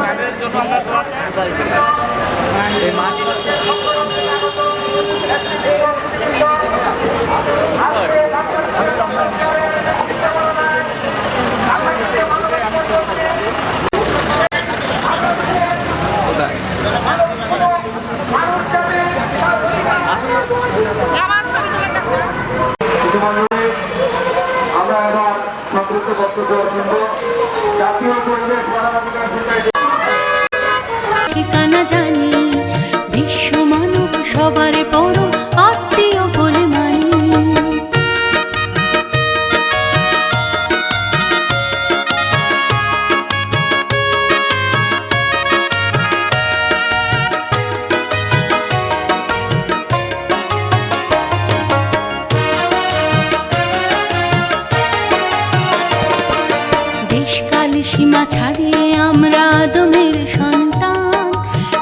তাদের জন্য আমরা দোয়া আমার সংযুক্ত বক্তব্য শুনব জাতীয় পরিবেশ ঠিকানা জানি। সীমা ছাড়িয়ে আমরা আদমের সন্তান।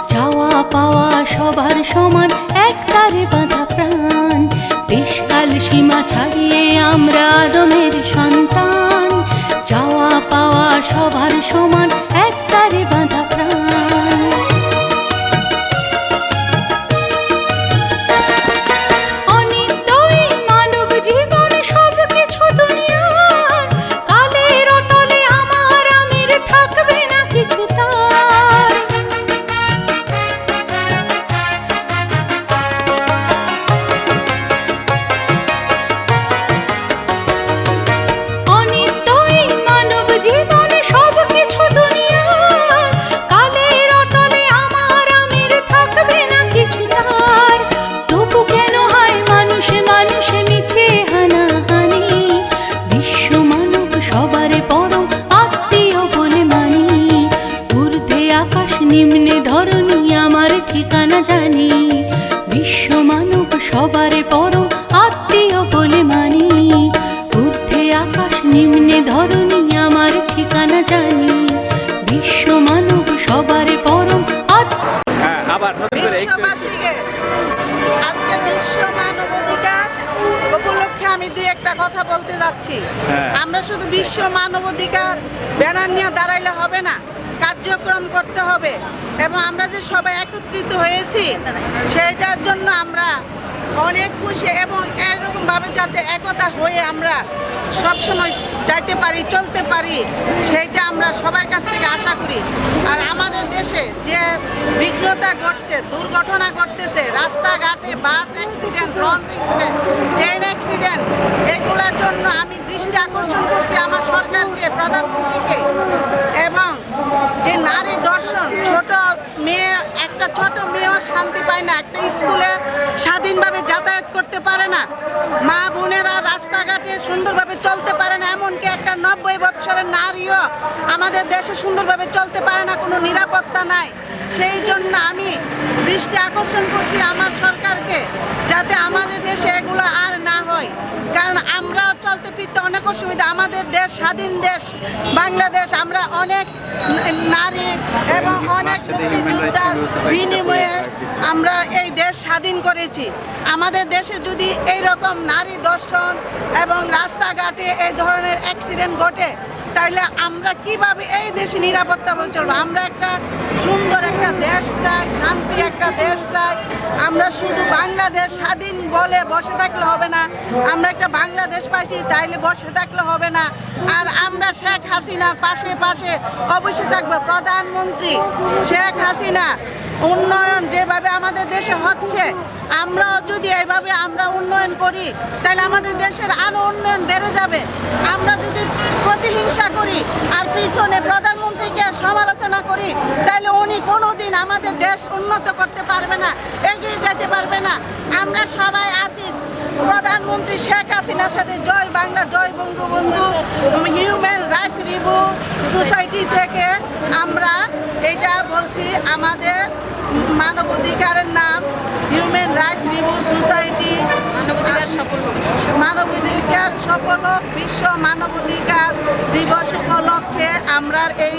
চাওয়া পাওয়া সবার সমান এক তারে বাঁধা প্রাণ। দেশকাল সীমা ছাড়িয়ে আমরা আদমের সন্তান। চাওয়া পাওয়া সবার সমান এক তারে বাঁধা নিম্নে ধরনী আমার ঠিকানা জানি। বিশ্ব মানব সবার পরম আত্মীয় বলে মানি। ঊর্ধ্বে আকাশ নিম্নে ধরনী আমার ঠিকানা জানি। বিশ্ব মানব সবার পরম হ্যাঁ আবার বিশ্ববাসীকে আজকে বিশ্ব মানবাধিকার উপলক্ষে আমি দুই একটা কথা বলতে যাচ্ছি। হ্যাঁ। আমরা শুধু বিশ্ব মানবাধিকার ব্যানার নিয়ে দাঁড়াইলে হবে না। কার্যক্রম করতে হবে এবং আমরা যে সবাই একত্রিত হয়েছি, সেটার জন্য আমরা অনেক খুশি এবং এরকমভাবে যাতে একতা হয়ে আমরা সবসময় যাইতে পারি, চলতে পারি, সেইটা আমরা সবার কাছ থেকে আশা করি। আর আমাদের দেশে যে বিঘ্নতা ঘটছে, দুর্ঘটনা ঘটতেছে, রাস্তাঘাটে bus accident launch accident train accident এগুলোর জন্য আমি দৃষ্টি আকর্ষণ করছি আমার সরকারকে, প্রধানমন্ত্রীকে এবং যে নারী দর্শন ছোট মেয়ে একটা ছোট মেয়েও পায় না। একটা স্কুলে স্বাধীনভাবে যাতায়াত করতে পারে না। মা বোনেরা রাস্তাঘাটে সুন্দরভাবে চলতে পারে না, এমনকি একটা নব্বই বৎসরের নারীও আমাদের দেশে সুন্দরভাবে চলতে পারে না, কোনো নিরাপত্তা নাই। সেই জন্য আমি দৃষ্টি আকর্ষণ করছি আমার সরকারকে যাতে আমাদের দেশে এগুলো আর না হয়। কারণ আমরাও চলতে ফিরতে অনেক অসুবিধা। আমাদের দেশ স্বাধীন দেশ, বাংলাদেশ, আমরা অনেক নারী এবং অনেক মুক্তিযোদ্ধার বিনিময়ে আমরা এই দেশ স্বাধীন করেছি। আমাদের দেশে যদি এই রকম নারী দর্শন এবং রাস্তাঘাটে এই ধরনের অ্যাক্সিডেন্ট ঘটে, তাইলে আমরা কীভাবে এই দেশে নিরাপত্তা চলবো? আমরা একটা সুন্দর একটা দেশ চাই, শান্তি একটা দেশ চাই। আমরা শুধু বাংলাদেশ স্বাধীন বলে বসে থাকলে হবে না। আমরা একটা বাংলাদেশ পাইছি, তাইলে বসে থাকলে হবে না। আর আমরা শেখ হাসিনার পাশে পাশে অবশ্যই থাকব। প্রধানমন্ত্রী শেখ হাসিনা, উন্নয়ন যেভাবে আমাদের দেশে হচ্ছে, আমরাও যদি এইভাবে আমরা উন্নয়ন করি তাহলে আমাদের দেশের আরও উন্নয়ন বেড়ে যাবে। আমরা যদি প্রতিহিংসা করি আর পিছনে প্রধানমন্ত্রীকে সমালোচনা করি তাহলে উনি কোনোদিন আমাদের দেশ উন্নত করতে পারবে না, এগিয়ে যেতে পারবে না। আমরা সবাই আছি। প্রধানমন্ত্রী শেখ হাসিনার সাথে জয় বাংলা, জয় Bangabandhu, human rights review society থেকে আমরা এটা বলছি, আমাদের মানবাধিকারের নাম হিউম্যান রাইটস রিভিউ সোসাইটি মানবাধিকার সফল মানবাধিকার সফল বিশ্ব মানবাধিকার দিবস উপলক্ষে আমরা এই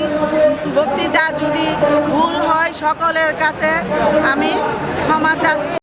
বক্তৃতা যদি ভুল হয় সকলের কাছে আমি ক্ষমা চাচ্ছি।